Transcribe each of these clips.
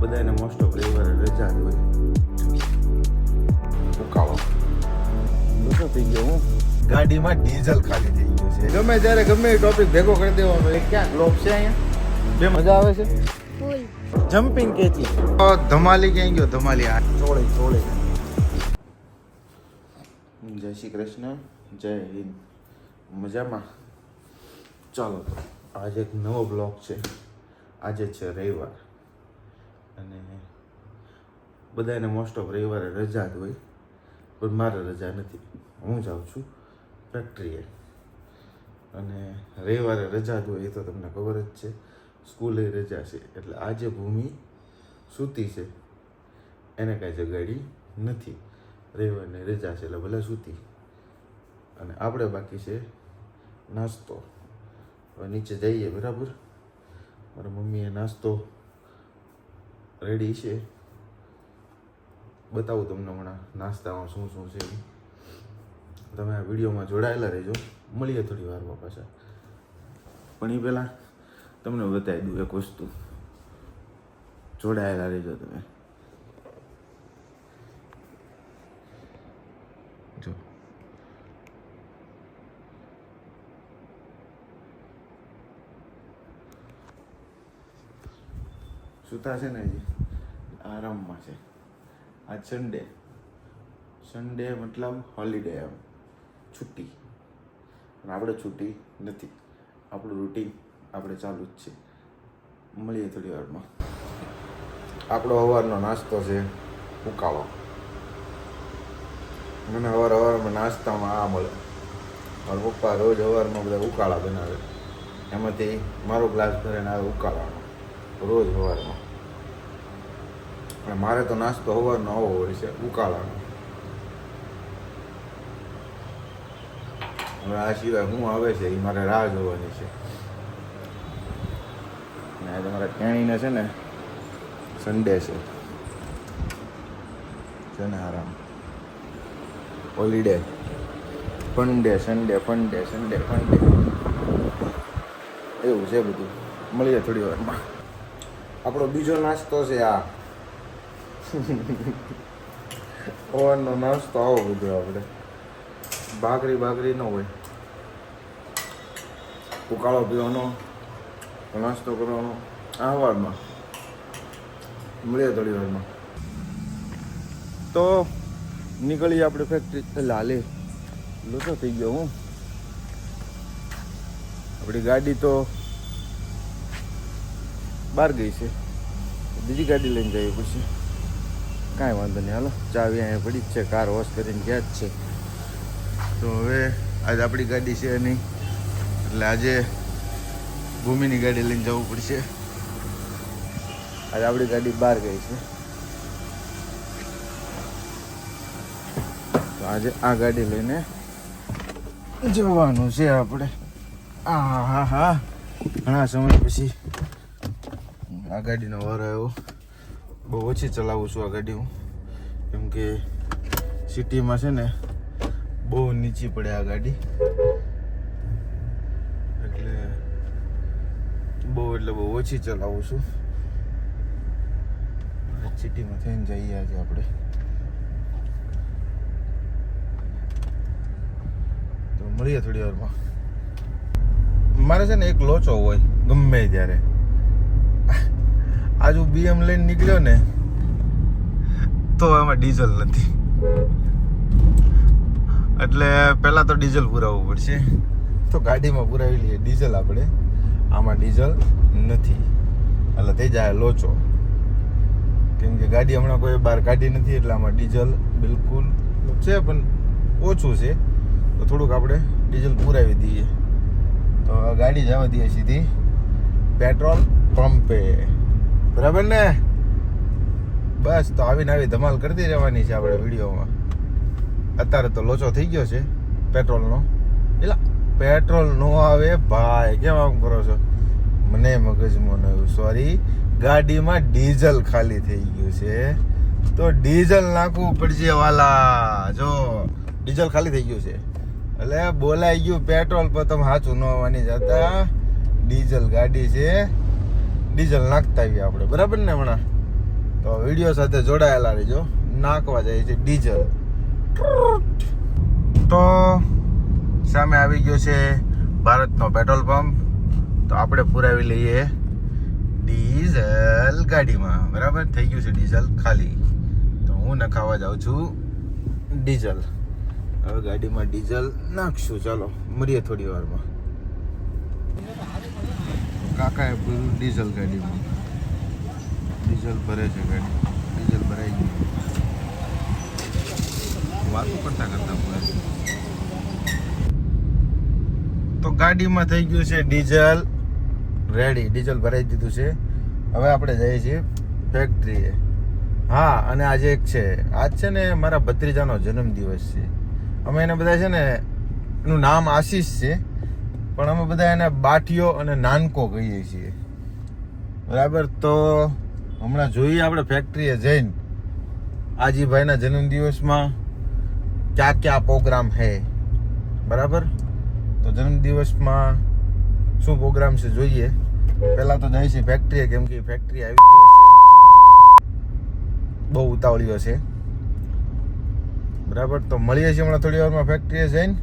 બધાને most of રવિવારે રજા જ હોય. ઉકાળો. શું થઈ ગયો હું. ગાડીમાં ડીઝલ ખાલી થઈ ગયું છે. ગમે ત્યારે ગમે એ ટોપિક ભેગો કરી દેવાનો એ ક્યાં ગ્લોબ છે અહીંયા? બે મજા આવે છે? જમ્પિંગ કેચી ધમાલી ક્યાં ગયો? ધમાલી આ. ચોળે ચોળે. જય શ્રી કૃષ્ણ જય હિન્દ. મજામાં? ચાલો તો આજે એક નવો બ્લોગ છે. આજે છે રવિવાર. અને બધાને મોસ્ટ ઓફ રવિવારે રજા જ હોય, પણ મારે રજા નથી. હું જાઉં છું ફેક્ટરીએ અને રવિવારે રજા જ હોય એ તો તમને ખબર જ છે. સ્કૂલે રજા છે, એટલે આજે ભૂમિ સૂતી છે. એને કાંઈ જગાડી નથી. રવિવારની રજા છે, એટલે ભલે સૂતી. અને આપણે બાકી છે નાસ્તો. હવે નીચે જઈએ બરાબર. મારા મમ્મીએ નાસ્તો રેડી છે? બતાવું તમને હમણાં નાસ્તામાં શું શું છે. તમે આ વિડીયોમાં જોડાયેલા રહેજો. મળીએ થોડી વારમાં પાછા. પણ એ પહેલાં તમને બતાવી દઉં એક વસ્તુ. જોડાયેલા રહેજો તમે. જો. સુતા છે ને હજી? આરામમાં છે. આજ સન્ડે સન્ડે મતલબ હોલિડે એમ. છુટ્ટી. અને આપણે છુટ્ટી નથી. આપણું રૂટીન આપણે ચાલુ જ છે. મળીએ થોડી વારમાં. આપણો સવારનો નાસ્તો છે ઉકાળો. મને સવાર સવારમાં નાસ્તામાં આ મળે. મારા પપ્પા રોજ સવારમાં બધા ઉકાળા બનાવે. એમાંથી મારો ગ્લાસ ભરીને આવે ઉકાળાનો. રોજ સવારમાં અને મારે તો નાસ્તો સવારનો આવો હોય છે, ઉકાળાનો. હવે આ સિવાય શું આવે છે એ મારે રાહ જોવાની છે. અને આજે મારા કેણીને છે ને સન્ડે છે. છે ને આરામ. Holiday funday Sunday funday Sunday funday એવું છે બધું. મળીએ થોડી વારમાં. આપણો બીજો નાસ્તો છે આ. ઓવનનો નાસ્તો આવો બધો આપણે. ભાખરી ભાખરી ન હોય. ઉકાળો પીવાનો, નાસ્તો કરવાનો આ વારમાં મળીએ થોડી વારમાં. તો નીકળીએ આપણે ફેક્ટરી લાલે. લોચો થઈ ગયો હું. આપણી ગાડી તો બહાર ગઈ છે. બીજી ગાડી લઈને જઈએ પછી. કાંઈ વાંધો નહીં. હાલો ચાવી અહીંયા પડી જ છે, કાર વોશ કરીને ગયા જ છે. તો હવે આજે આપણી ગાડી છે નહીં એટલે આજે ભૂમિની ગાડી લઈને જવું પડશે. આજે આપણી ગાડી બહાર ગઈ છે. તો આજે આ ગાડી લઈને જવાનું છે આપણે. આ હા હા ઘણા સમય પછી આ ગાડીનો વાર આવ્યો. બહુ ઓછી ચલાવું છું આ ગાડી હું. કેમ કે સિટીમાં છે ને બહુ નીચી પડે આ ગાડી. એટલે બહુ એટલે બહુ ઓછી ચલાવું છું. સિટીમાં થઈને જઈએ આજે આપણે. તો મળીએ થોડી વારમાં. મારે છે ને એક લોચો હોય, ગમે ત્યારે. આજુ બીએમ લઈને નીકળ્યો ને, તો એમાં ડીઝલ નથી. એટલે પહેલાં તો ડીઝલ પુરાવવું પડશે. તો ગાડીમાં પુરાવી લઈએ ડીઝલ આપણે. આમાં ડીઝલ નથી. એટલે થઈ જાય લોચો. કેમ કે ગાડી હમણાં કોઈ બહાર કાઢી નથી, એટલે આમાં ડીઝલ બિલકુલ છે, પણ ઓછું છે. તો થોડુંક આપણે ડીઝલ પુરાવી દઈએ. તો ગાડી જવા દઈએ સીધી. પેટ્રોલ પંપે. બરાબર ને? બસ, તો આવીને આવી ધમાલ કરતી રહેવાની છે આપણે વિડીયોમાં. અત્યારે તો લોચો થઈ ગયો છે, પેટ્રોલનો. એટલે પેટ્રોલ નો આવે ભાઈ, કેમ આમ કરો છો? મને મગજમાં નહીં સોરી ગાડીમાં ડીઝલ ખાલી થઈ ગયું છે. તો ડીઝલ નાખવું પડશે, વાલા. જો, ડીઝલ ખાલી થઈ ગયું છે. એટલે બોલાઈ ગયું પેટ્રોલ પર તમે સાચું ન હોવાની જતા. ડીઝલ ગાડી છે. ડીઝલ નાખતા આવીએ આપણે, બરાબર ને હમણાં? તો વીડિયો સાથે જોડાયેલા રહેજો. નાખવા જાય છે ડીઝલ. તો સામે આવી ગયો છે ભારતનો પેટ્રોલ પંપ. તો આપણે પુરાવી લઈએ ડીઝલ ગાડીમાં. બરાબર? થઈ ગયું છે ડીઝલ ખાલી. તો હું નખાવા જાઉં છું ડીઝલ. હવે ગાડીમાં ડીઝલ નાખશું. ચાલો, મળીએ થોડી વારમાં. કાકાએ પૂરું ડીઝલ ગાડીમાં. ડીઝલ ભરે છે ગાડી. ડીઝલ ભરાઈ ગયું વાતો કરતા કરતા તો ગાડીમાં થઈ ગયું છે ડીઝલ. રેડી ડીઝલ ભરાઈ દીધું છે. હવે આપણે જઈએ છીએ ફેક્ટરીએ હા, અને આજે એક છે. આજ છે ને મારા ભત્રીજાનો જન્મદિવસ છે. અમે એને બધા છે ને એનું નામ આશીષ છે. પણ અમે બધા એને બાઠિયો અને નાનકો કહીએ છીએ. બરાબર? તો હમણાં જોઈએ આપણે ફેક્ટરીએ જઈને. આજીભાઈના જન્મદિવસમાં ક્યાં ક્યાં પ્રોગ્રામ હે? બરાબર? તો જન્મદિવસમાં શું પ્રોગ્રામ છે જોઈએ. પહેલા તો જાય છે ફેક્ટરીએ કેમ કે ફેક્ટરી આવી ગઈ છે. બહુ ઉતાવળીઓ છે. બરાબર? તો મળીએ છીએ હમણાં થોડી વારમાં ફેક્ટરીએ જઈને.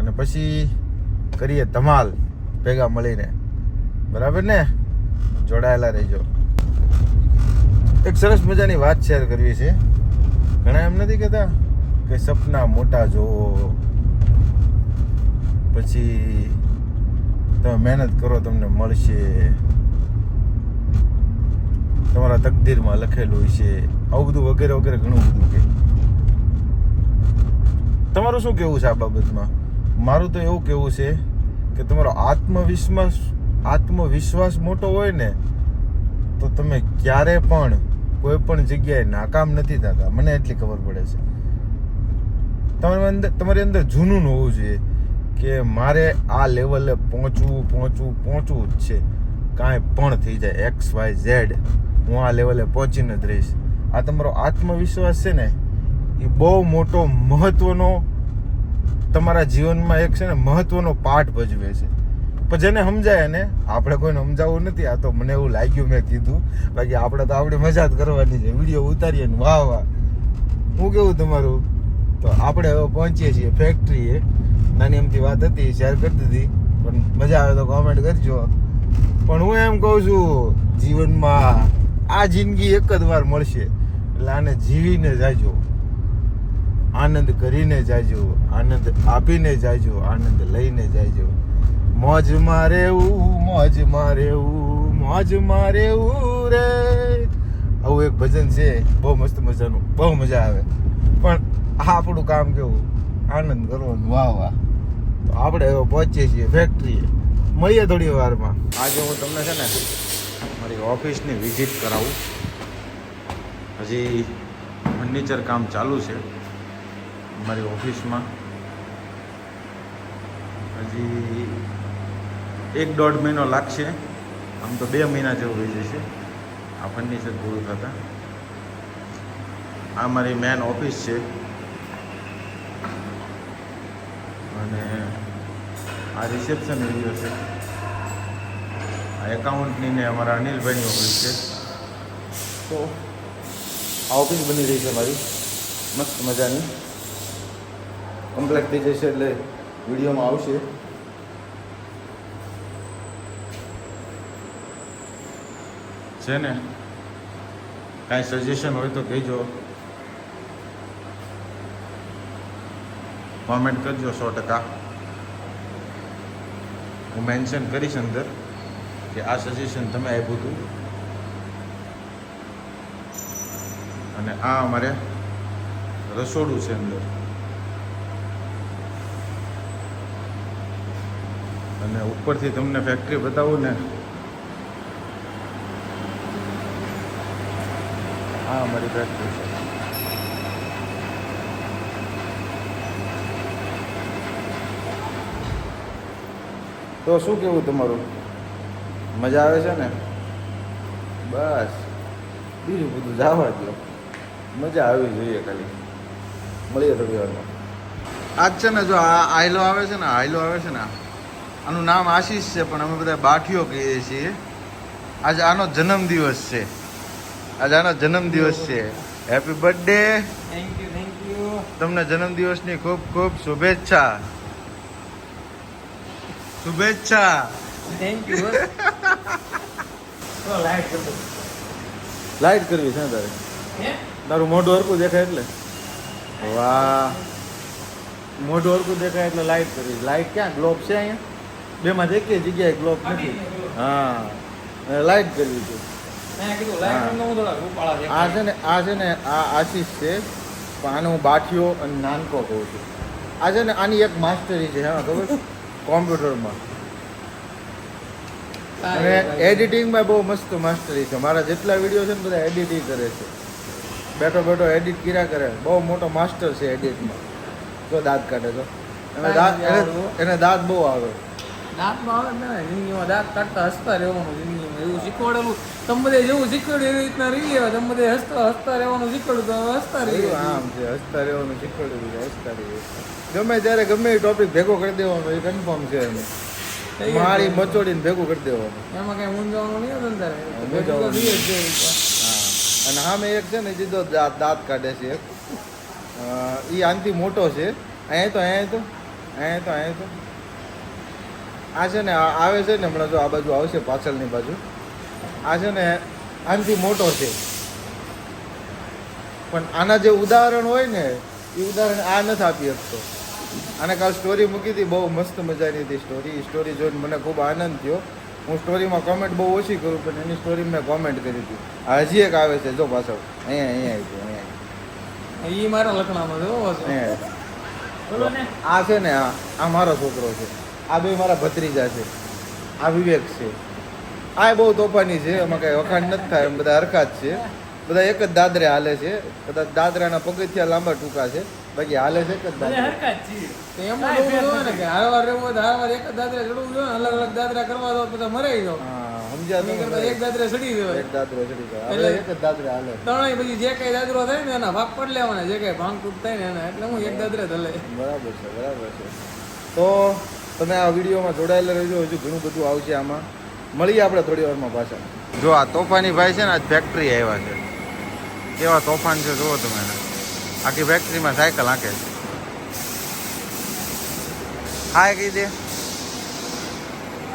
અને પછી કરીએ ધમાલ ભેગા મળીને. બરાબર ને? જોડાયેલા રહેજો. એક સરસ મજાની વાત શેર કરવી છે. ઘણા એમ નથી કહેતા કે સપના મોટા જોવો. પછી તમે મહેનત કરો, તમને મળશે. તમારા તકદીરમાં લખેલું છે. આવું બધું વગેરે વગેરે ઘણું બધું કે. તમારું શું કેવું છે આ બાબતમાં? મારું તો એવું કેવું છે કે તમારો આત્મવિશ્વાસ આત્મવિશ્વાસ મોટો હોય ને, તો તમે ક્યારે પણ કોઈ પણ જગ્યાએ નાકામ નથી થતા. મને એટલી ખબર પડે છે. તમારી અંદર તમારી અંદર જૂનું હોવું જોઈએ કે મારે આ લેવલે પહોંચવું પહોંચવું પહોંચવું જ છે. કાંઈ પણ થઈ જાય. X, Y, Z. હું આ લેવલે પહોંચીને જ રહીશ. આ તમારો આત્મવિશ્વાસ છે ને, એ બહુ મોટો મહત્વનો તમારા જીવનમાં એક છે ને મહત્વનો પાઠ ભજવે છે. પણ જેને સમજાય ને આપણે કોઈને સમજાવવું નથી, આ તો મને એવું લાગ્યું મેં કીધું. બાકી આપણે તો આપણે મજા જ કરવાની છે. વીડિયો ઉતારીએ ને વાહ વાહ. હું કેવું તમારું? તો આપણે હવે પહોંચીએ છીએ ફેક્ટરીએ નાની એમથી વાત હતી શેર કરતી હતી પણ મજા આવે તો કોમેન્ટ કરજો. પણ હું એમ કહું છું, જીવનમાં આ જિંદગી એક જ વાર મળશે. એટલે આને જીવીને જાજો. આનંદ કરીને જાજો, આનંદ આપીને જાજો, આનંદ લઈને જાજો. મોજમાં રહેવું મોજમાં રહેવું મોજમાં રહેવું રે. આવું એક ભજન છે, બહુ મસ્ત મજાનું, બહુ મજા આવે. પણ આ આપણું કામ કેવું? આનંદ કરવાનું, વાહ વાહ. તો આપણે હવે પહોંચીએ છીએ ફેક્ટરીએ મળીએ થોડી વારમાં. આજે હું તમને છે ને, મારી ઓફિસની વિઝિટ કરાવું. હજી ફર્નિચર કામ ચાલુ છે. મારી ઓફિસમાં. હજી એક દોઢ મહિનો લાગશે. આમ તો બે મહિના જેવું થઈ જશે. આ ફર્નિચર પૂરું થતાં. આ મારી મેન ઓફિસ છે. અને આ રિસેપ્શન એરિયો છે. આ એકાઉન્ટની ને અમારા અનિલભાઈની ઓફિસ છે. તો આ ઓફિસ બની રહી છે મારી. મસ્ત મજાની. કમ્પ્લેટ થઈ જશે એટલે વિડીયોમાં આવશે. છે ને? કાંઈ સજેશન હોય તો કહેજો. કોમેન્ટ કરજો સો ટકા. હું મેન્શન કરીશ અંદર કે આ સજેશન તમે આપ્યું હતું. અને આ અમારે રસોડું છે અંદર. અને ઉપરથી તમને ફેક્ટરી બતાવું ને. આ અમારી ફેક્ટરી છે. તો શું કેવું તમારું? મજા આવે છે ને? બસ. બીજું બધું જવા દો મજા આવી જોઈએ ખાલી. મળીએ રવિવારમાં આજ છે ને જો આ આયલો આવે છે ને આયલો આવે છે ને આનું નામ આશીષ છે પણ અમે બધા બાઠીઓ કહીએ છીએ. આજે આનો જન્મદિવસ છે. આજે આનો જન્મદિવસ છે. Happy birthday thank you thank you તમને જન્મદિવસની ખૂબ ખૂબ શુભેચ્છા. શુભેચ્છા. થેન્ક યુ લાઈટ કરવી છે તારે? તારું મોઢું હરકું દેખાય એટલે? વાહ. મોઢું હરકું દેખાય એટલે લાઈટ કરવી. લાઈટ ક્યાં? ગ્લોબ છે અહીંયા? બેમાં એક જગ્યાએ ગ્લોબ નથી. હા. લાઈટ કરવી છે આ છે ને આ છે ને આ આશીષ છે પણ આને હું બાઠિયો અને નાનકો કહું છું. આ છે ને આની એક માસ્ટરી છે હા ખબર? કોમ્પ્યુટરમાં. અને એડિટિંગમાં બહુ મસ્ત માસ્ટરી છે. મારા જેટલા વીડિયો છે ને બધા એડિટિંગ કરે છે. બેઠો બેઠો એડિટ કર્યા કરે. બહુ મોટો માસ્ટર છે એડિટમાં તો દાંત કાઢે તો. એને દાંત એને દાંત બહુ આવે. દાંતમાં આવે ને જિંદગીમાં દાંત કાઢતા હસતા રહેવાનું જિંદગીમાં એવું શીખવાડેલું. તમે બધે જેવું શીખવાડ્યું એવી રીતના રહી ગયા તમે બધે હસતા હસતા રહેવાનું શીખવાડ્યું તો હવે હસતા રહી આમ છે હસતા રહેવાનું શીખવાડ્યું હસતા રહીએ ગમે ત્યારે ગમે એ ટોપિક ભેગો કરી દેવાનો એ કન્ફર્મ છે એનું. મારી મચોડીને ભેગું કરી દેવાનું. એમાં કઈ મૂંઝવવાનું નહીં હતું ને તારે હા, ભેગું તો મૂંઝવવાનું. રહીએ જ છે એ તો. હા. અને સામે એક છે ને જીધો દાંત દાંત કાઢે છે એક. એ આનથી મોટો છે. અહીંયા તો અહીંયા તો અહીંયા તો અહીંયા તો. આ છે ને આ આવે છે ને હમણાં જો આ બાજુ આવશે પાછળની બાજુ. આ છે ને આનાથી મોટો છે. પણ આના જે ઉદાહરણ હોય ને એ ઉદાહરણ આ નથી આપી શકતો. આને કાલ સ્ટોરી મૂકી હતી બહુ મસ્ત મજાની હતી સ્ટોરી એ સ્ટોરી જોઈને મને ખૂબ આનંદ થયો. હું સ્ટોરીમાં કોમેન્ટ બહુ ઓછી કરું પણ એની સ્ટોરી મેં કોમેન્ટ કરી હતી. આ હજી એક આવે છે જો પાછળ. અહીંયા અહીંયા આવી અહીંયા એ મારા લખણામાં બોલો આ છે ને આ મારો છોકરો છે. આ બે મારા ભત્રીજા છે. આ વિવેક છે. આ બહુ તોફાની છે એમાં કઈ વખાણ નથી થાય એમ બધા હરખા જ છે. બધા એક જ દાદરે હાલે છે. કદાચ દાદરાના પગથિયા લાંબા ટૂંકા છે. બાકી હાલે છે એક જ બધા દાદરે. એમાં એવું જોઈએ ને કે હારવાર રહેવું હોય તો હારવાર એક જ દાદરે ચડવું જોઈએ ને અલગ અલગ દાદરા કરવા દો તો બધા મરાઈ જાવ હા સમજ્યા એક દાદરે ચડી ગયો એક દાદરે ચડી જાય એટલે- એક જ દાદરે હાલે. ત્રણેય પછી જે કઈ દાદરો થાય ને એના ભાગ પડ લેવાના જે કઈ ભાંગ તૂટ થાય ને એના એટલે હું એક દાદરે ધલે. બરાબર છે બરાબર છે. તો તમે આ વિડીયોમાં જોડાયેલા રહેજો, હજુ ઘણું બધું આવશે આમાં. મળીએ આપણે થોડી વારમાં પાછા. જો આ તોફાની ભાઈ છે ને, આજ ફેક્ટરી આવ્યા છે. કેવા તોફાન છે જુઓ તમે આખી ફેક્ટરીમાં સાયકલ હાંકે છે. હાય કહી દે.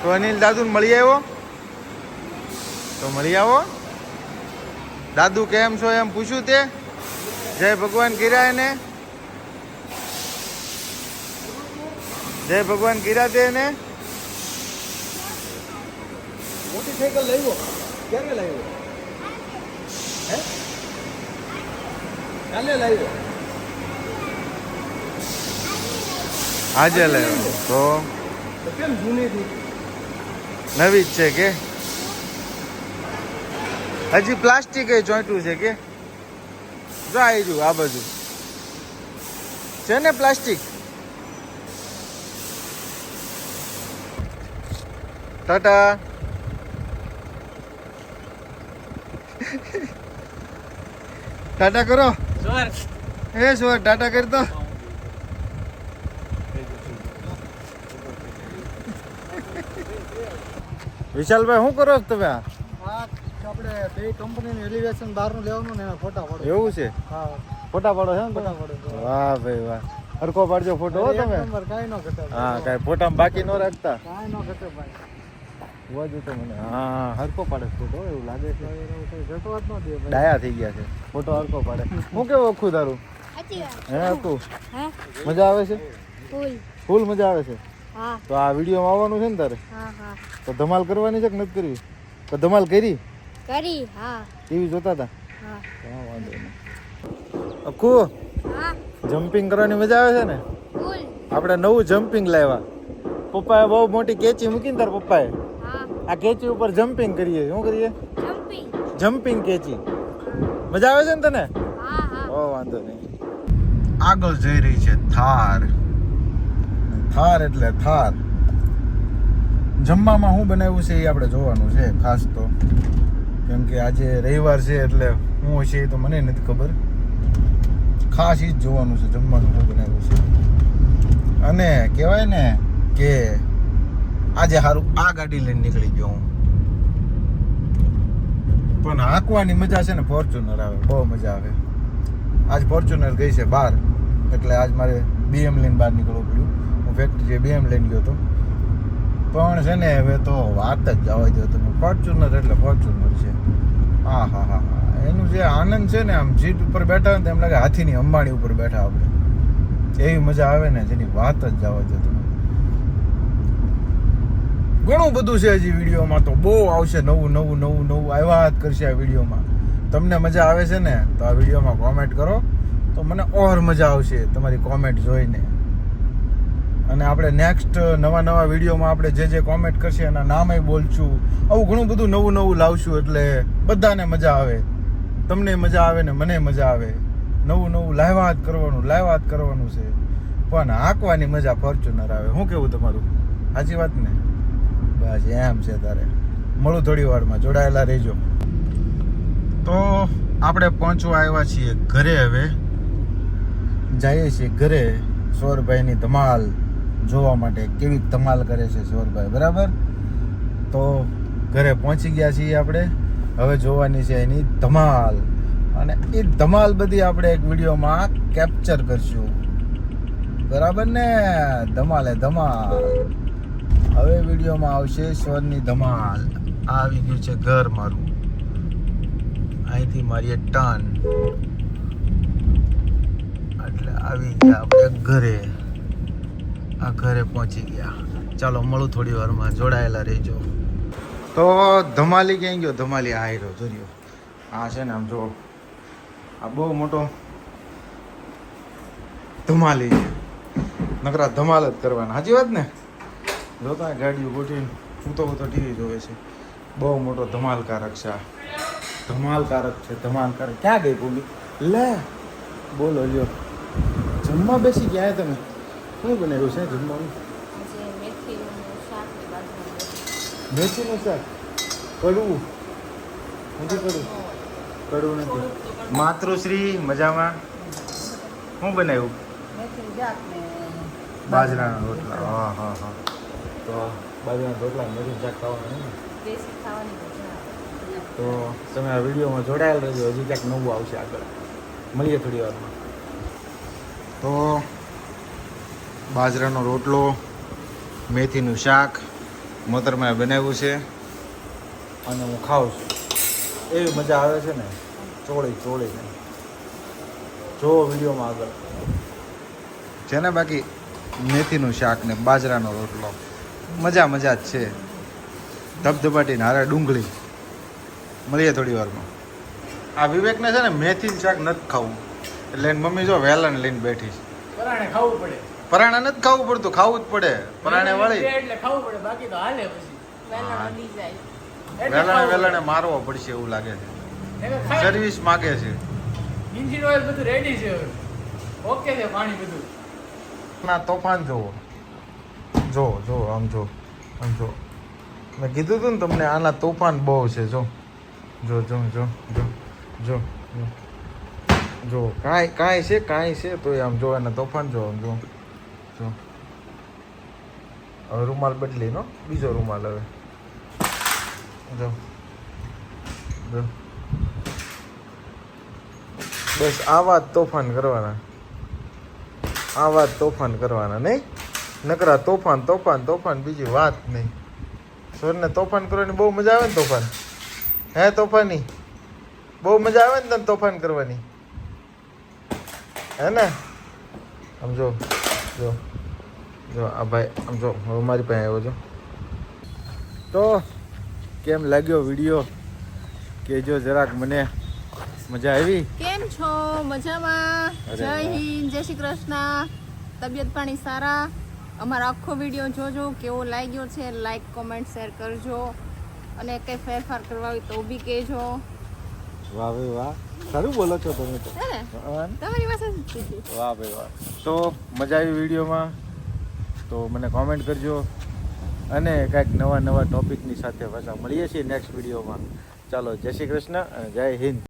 તો અનિલ દાદુ મળી આવ્યો? તો મળી આવો. દાદુ કેમ છો એમ પૂછ્યું તે? જય ભગવાન કર્યા જય ભગવાન ગીરા દે ને. મોટી સાયકલ લાવ્યો. ક્યારે લાવ્યો? હે? કાલે લાવ્યો. આજે લાવ્યો. તો કેમ જૂની હતી? નવી જ છે કે? હજી પ્લાસ્ટિક એ ચોંટ્યું છે કે? જો આવી રહ્યું આ બાજુ. છે ને પ્લાસ્ટિક? ટાટા. ટાટા કરો. એ સોર ટાટા કરતો વિશાલભાઈ શું કરો છો તમે આપણે બે કંપનીનું એલિવેશન બહારનું લેવાનું ને એના ફોટા પાડો. એવું છે? હા. ફોટા પાડો છે ફોટા પાડો વાહ ભાઈ વાહ. હરકો પાડજો ફોટો હો તમે? નંબર કાંઈ ન ઘટે. હા કાંઈ ફોટામાં બાકી ન રાખતા? કાંઈ ન ઘટે ભાઈ. વાજુ જોતો મને. હા. હરકો પાડે છે ફોટો એવું લાગે છે. જતો જ ન દે ડાયા થઈ ગયા છે. ફોટો હરકો પાડે. હું કેવું આખું તારું? હે આખું? હે? મજા આવે છે? ફૂલ. ફૂલ મજા આવે છે? તો આ વિડીયોમાં આવવાનું છે ને તારે? હા હા. તો ધમાલ કરવાની છે કે નથી કરવી? તો ધમાલ કરી? કરી હા. ટીવી જોતા હતા? હા. વાંધો નહીં. અખુ જમ્પિંગ કરવાની મજા આવે છે ને? આપણે નવું જમ્પિંગ લાવ્યા. પપ્પાએ બહુ મોટી કેચી મૂકીને તાર પપ્પાએ. આ કેચી ઉપર જમ્પિંગ કરીએ શું કરીએ? જમ્પિંગ કેચી. મજા આવે છે ને તને? હા હા. ઓ વાંધો નહીં. આગળ જઈ રહી છે થાર. થાર એટલે થાર. જમવામાં શું બનાવ્યું છે એ આપણે જોવાનું છે ખાસ તો. કેમ કે આજે રવિવાર છે એટલે હું હશે એ તો મને નથી ખબર. ખાસ એ જ જોવાનું છે જમવાનું શું બનાવ્યું છે. અને કહેવાય ને કે આજે સારું આ ગાડી લઈને નીકળી ગયો હું. પણ હાંકવાની મજા છે ને ફોર્ચ્યુનર આવે, બહુ મજા આવે. આજ ફોર્ચ્યુનર ગઈ છે બહાર, એટલે આજ મારે બીએમ લઈને બહાર નીકળવું પડ્યું. હું ફેક્ટરી બીએમ લઈને ગયો હતો. પણ છે ને હવે તો વાત જ જવા દો તમે. ફોર્ચ્યુનર એટલે ફોર્ચ્યુનર છે. હા હા હા હા. એનું જે આનંદ છે ને આમ સીટ ઉપર બેઠા ને એમ લાગે હાથીની અંબાણી ઉપર બેઠા આપણે. એવી મજા આવે ને જેની વાત જ જવા દો તમે. ઘણું બધું છે હજી વિડીયોમાં તો બહુ આવશે નવું નવું નવું નવું. આવ્યા જ કરશે આ વિડીયોમાં. તમને મજા આવે છે ને, તો આ વિડીયોમાં કોમેન્ટ કરો. તો મને ઓર મજા આવશે તમારી કોમેન્ટ જોઈને. અને આપણે નેક્સ્ટ નવા નવા વિડીયોમાં આપણે જે જે કોમેન્ટ કરશે એના નામે બોલશું. આવું ઘણું બધું નવું નવું લાવશું એટલે બધાને મજા આવે. તમને મજા આવે ને મને મજા આવે. નવું નવું લાવ્યા જ કરવાનું લાવ્યા જ કરવાનું છે. પણ હાંકવાની મજા ફોર્ચ્યુનર આવે. શું કેવું તમારું? સાચી વાત ને? બસ એમ છે તારે. મળું થોડી વારમાં, જોડાયેલા રહેજો. તો આપણે પહોંચવા આવ્યા છીએ ઘરે હવે. જઈએ છીએ ઘરે સોરભાઈની ધમાલ જોવા માટે. કેવી ધમાલ કરે છે સોરભાઈ, બરાબર? તો ઘરે પહોંચી ગયા છીએ આપણે. હવે જોવાની છે એની ધમાલ. અને એ ધમાલ બધી આપણે એક વિડીયોમાં કેપ્ચર કરશું. બરાબર ને? ધમાલે ધમાલ. હવે વિડીયોમાં આવશે સ્વરની ધમાલ. આવી ગયું છે ઘર મારું. અહીંથી મારી એક ટર્ન એટલે આવી ગયા આપણે ઘરે, આ ઘરે પહોંચી ગયા. ચાલો મળું થોડી વારમાં, જોડાયેલા રહેજો. તો ધમાલી ક્યાં ગયો? ધમાલી આ રહ્યો. જોજો આ છે ને આમ જો, આ બહુ મોટો ધમાલી છે. નકરા ધમાલ જ કરવાના. સાચી વાત ને? જોતા ગાડીઓ ગોઠવીને સૂતો સૂતો ટીવી જોવે છે. બહુ મોટો ધમાલકારક છે આ. ધમાલકારક છે ધમાલકારક. ક્યાં ગઈ પૂલી લે બોલો લ્યો. જમવા બેસી ગયા તમે? શું બનાવ્યું છે જમવાનું? મેથીનું શાક કડવું? નથી કડવું? કડવું નથી. માતૃશ્રી મજામાં? શું બનાવ્યું? બાજરાના રોટલા. હા હા હા. તો બાજરાના રોટલા મેથીનું શાક ખાવાનું ને? તો તમે આ વિડીયોમાં જોડાયેલ રહેજો હજી ક્યાંક નવું આવશે આગળ. મળીએ થોડી વારમાં. તો બાજરાનો રોટલો મેથીનું શાક મોતરમાં બનાવ્યું છે અને હું ખાઉં છું. એવી મજા આવે છે ને? ચોળી ચોળીને જો વિડીયોમાં આગળ. છે ને બાકી મેથીનું શાક ને બાજરાનો રોટલો. મજા મજા જ છે. ધબધબાટીને હારે ડુંગળી. મળીએ થોડી વારમાં. આ વિવેકને છે ને મેથીનું શાક નથી ખાવું. એટલે એની મમ્મી જો વહેલાને લઈને બેઠી છે. પરાણે ખાવું પડે. પરાણે નથી ખાવું પડતું ખાવું જ પડે. પરાણે વળી. એટલે ખાવું પડે બાકી તો હાલે પછી. વેલણે વેલણે મારવો પડશે એવું લાગે છે. સર્વિસ માગે છે. ઇન્જિન ઓઇલ બધું રેડી છે. ઓકે છે પાણી બધું. ના તોફાન જોવો. જો જો, આમ જો આમ જો. મેં કીધું હતું ને તમને આના તોફાન બહુ છે, જો. જો જો જો જો જો જો. કાંઈ કાંઈ છે કાંઈ છે તો આમ જો એના તોફાન જો, આમ જો. જો. હવે રૂમાલ બદલી નો બીજો રૂમાલ હવે. જો. જો. બસ આવા તોફાન કરવાના. આવા તોફાન કરવાના, નહીં? નકરા તોફાન તોફાન તોફાન બીજી વાત નહીં. સોરને તોફાન કરવાની બહુ મજા આવે ને તોફાન? હે તોફાની? બહુ મજા આવે ને તને તોફાન કરવાની? હે ને? આમ જો જો જો આ ભાઈ આમ જો હવે મારી પાસે આવ્યો છો. તો કેમ લાગ્યો વીડિયો? કેજો જરાક મને. મજા આવી? કેમ છો? મજામાં? જય હિન્દ જય શ્રી કૃષ્ણ. તબિયત પાણી સારા? અમારો આખો વીડિયો જોજો કેવો લાગ્યો છે લાઇક કોમેન્ટ શેર કરજો. અને કંઈ ફેરફાર કરવા હોય તો બી કહેજો. વાહ ભાઈ વાહ. સારું બોલો છો તમે તો. હે તમારી પાસે વાહ ભાઈ વાહ. તો મજા આવી વિડીયોમાં. તો મને કોમેન્ટ કરજો. અને કાંઈક નવા નવા ટોપિકની સાથે પાછા મળીએ છીએ નેક્સ્ટ વિડીયોમાં. ચાલો જય શ્રી કૃષ્ણ અને જય હિન્દ.